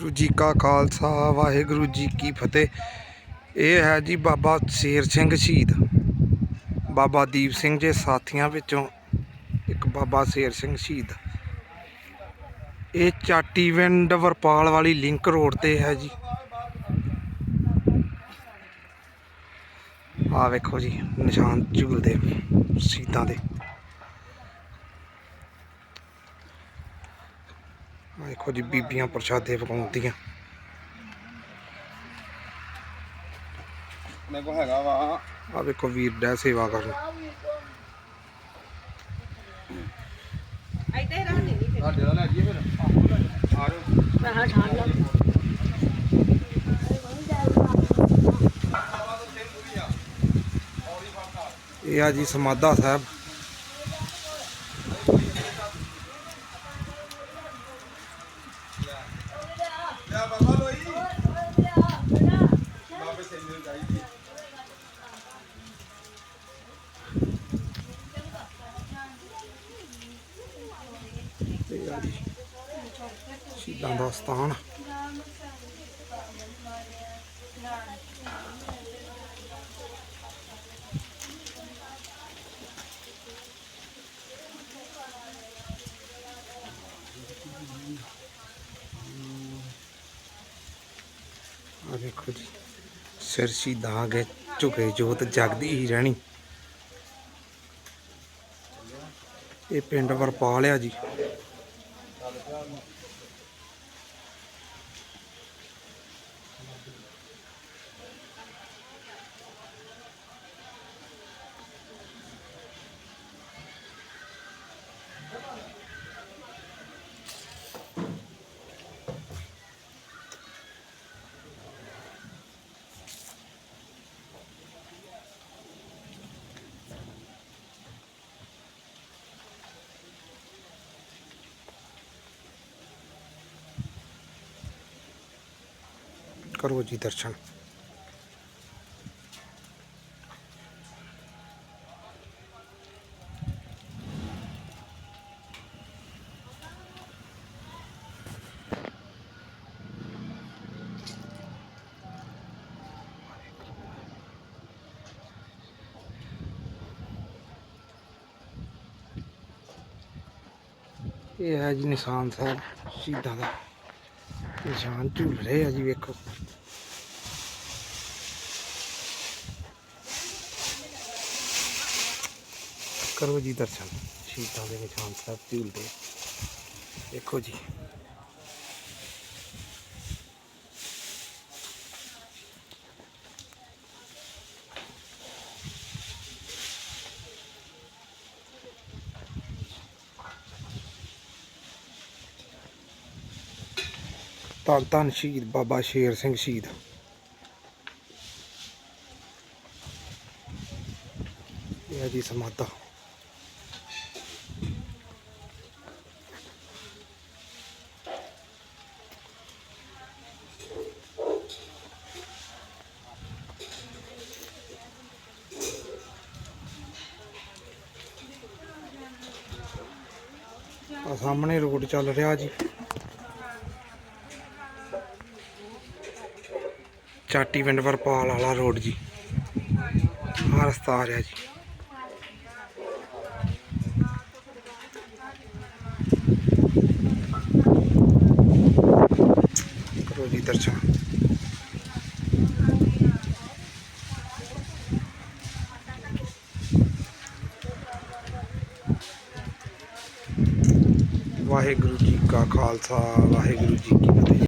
ਵਾਹਿਗੁਰੂ ਜੀ ਕਾ ਖਾਲਸਾ, ਵਾਹਿਗੁਰੂ ਜੀ ਕੀ ਫਤਿਹ। ਇਹ ਹੈ ਜੀ ਬਾਬਾ ਸ਼ੇਰ ਸਿੰਘ ਸ਼ਹੀਦ। ਬਾਬਾ ਦੀਪ ਸਿੰਘ ਦੇ ਸਾਥੀਆਂ ਵਿੱਚੋਂ ਇੱਕ ਬਾਬਾ ਸ਼ੇਰ ਸਿੰਘ ਸ਼ਹੀਦ। ਇਹ ਚਾਟੀਵਿੰਡ ਵਰਪਾਲ ਵਾਲੀ ਲਿੰਕ ਰੋਡ ਤੇ ਹੈ ਜੀ। ਆ ਵੇਖੋ ਜੀ, ਨਿਸ਼ਾਨ ਝੂਲਦੇ ਸ਼ਹੀਦਾਂ ਦੇ ਦੇਖੋ ਜੀ ਬੀਬੀਆਂ ਪ੍ਰਸ਼ਾਦੇ ਪਕਾਉਂਦੀਆਂ ਮੇਰੇ ਕੋ ਹੈਗਾ ਵਾ। ਆ ਵੇਖੋ ਵੀਰ ਡੈ ਸੇਵਾ ਕਰਨ। ਇੱਥੇ ਹੀ ਰਹਿਣੀ ਨਹੀਂ ਫਿਰ। ਤੁਹਾਡੇ ਦਾ ਲੈ ਜੀਏ ਫਿਰ। ਆ ਰਹੇ ਰਹਾ ਠਾਣ ਲਾ। ਇਹ ਆ ਜੀ ਸਮਾਧਾ ਸਾਹਿਬ ਲੈ ਬਾਬਾ ਲੋਈ ਬਾਬੇ ਸੇ ਮਿਲ ਜਾਈਦੀ ਇਹ ਆ ਜੀ ਸ਼ਹੀਦਾਂ ਦਾ ਸਥਾਨ। ਆ ਦੇਖੋ ਜੀ। ਸਿਰਸ਼ੀ ਸ਼ਹੀਦਾਂ ਅਗੇ ਝੁਕੇ ਜੋਤ ਜਗਦੀ ਹੀ ਰਹਿਣੀ। ਇਹ ਪਿੰਡ ਵਰਪਾਲ ਆ ਜੀ। ਕਰੋ ਜੀ ਦਰਸ਼ਨ ਇਹ ਹੈ ਜੀ ਨਿਸ਼ਾਨ ਸਾਹਿਬ ਸ਼ਹੀਦਾਂ ਦਾ ਨਿਸ਼ਾਨ ਝੂਲ ਰਹੇ ਆ ਜੀ, ਵੇਖੋ। ਕਰੋ ਜੀ ਦਰਸ਼ਨ। ਸ਼ਹੀਦਾਂ ਦੇ ਨਿਸ਼ਾਨ ਸਾਹਿਬ ਝੂਲਦੇ ਦੇਖੋ ਜੀ। ਧੰਨ ਧੰਨ ਸ਼ਹੀਦ ਬਾਬਾ ਸ਼ੇਰ ਸਿੰਘ ਸ਼ਹੀਦ। ਇਹ ਜੀ ਸਮਾਧਾ। ਸਾਹਮਣੇ ਰੋਡ ਚੱਲ ਰਿਹਾ ਜੀ। ਚਾਟੀ ਪਿੰਡ ਵਰਪਾਲ ਵਾਲਾ ਰੋਡ ਜੀ ਆਹ ਰਸਤਾ ਆ ਰਿਹਾ ਜੀ ਕਰੋ ਜੀ ਦਰਸ਼ਨ ਵਾਹਿਗੁਰੂ ਜੀ ਕਾ ਖਾਲਸਾ ਵਾਹਿਗੁਰੂ ਜੀ ਕੀ ਫਤਿਹ